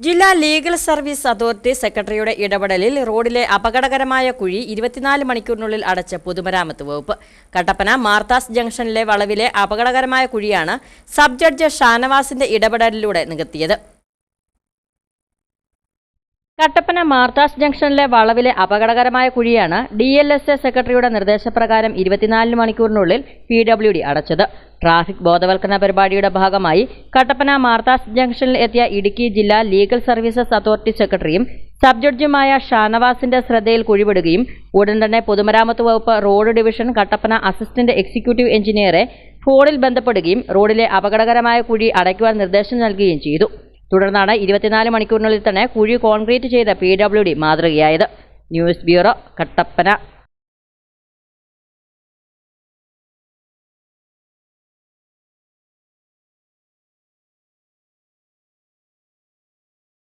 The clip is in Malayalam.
ജില്ലാ ലീഗൽ സർവീസ് അതോറിറ്റി സെക്രട്ടറിയുടെ ഇടപെടലിൽ റോഡിലെ അപകടകരമായ കുഴി ഇരുപത്തിനാല് മണിക്കൂറിനുള്ളിൽ അടച്ച പൊതുമരാമത്ത് വകുപ്പ്. കട്ടപ്പന മാർത്താസ് ജംഗ്ഷനിലെ വളവിലെ അപകടകരമായ കുഴിയാണ് സബ് ജഡ്ജ് ഷാനവാസിന്റെ ഇടപെടലിലൂടെ നികത്തിയത്. കട്ടപ്പന മാർത്താസ് ജംഗ്ഷനിലെ വളവിലെ അപകടകരമായ കുഴിയാണ് ഡി എൽ എസ് എ സെക്രട്ടറിയുടെ നിർദ്ദേശപ്രകാരം ഇരുപത്തിനാല് മണിക്കൂറിനുള്ളിൽ പി ഡബ്ല്യു ഡി അടച്ചത്. ട്രാഫിക് ബോധവൽക്കരണ പരിപാടിയുടെ ഭാഗമായി കട്ടപ്പന മാർത്താസ് ജംഗ്ഷനിൽ എത്തിയ ഇടുക്കി ജില്ലാ ലീഗൽ സർവീസസ് അതോറിറ്റി സെക്രട്ടറിയും സബ് ജഡ്ജിയുമായ ഷാനവാസിന്റെ ശ്രദ്ധയിൽ കുഴിവിടുകയും ഉടൻ തന്നെ പൊതുമരാമത്ത് വകുപ്പ് road division Kattappana assistant executive എഞ്ചിനീയറെ ഫോണിൽ ബന്ധപ്പെടുകയും റോഡിലെ അപകടകരമായ കുഴി അടയ്ക്കുവാൻ നിർദ്ദേശം നൽകുകയും ചെയ്തു. തുടർന്നാണ് ഇരുപത്തിനാല് മണിക്കൂറിനുള്ളിൽ തന്നെ കുഴി കോൺക്രീറ്റ് ചെയ്ത P W D മാതൃകയായത്. News bureau Kattappana.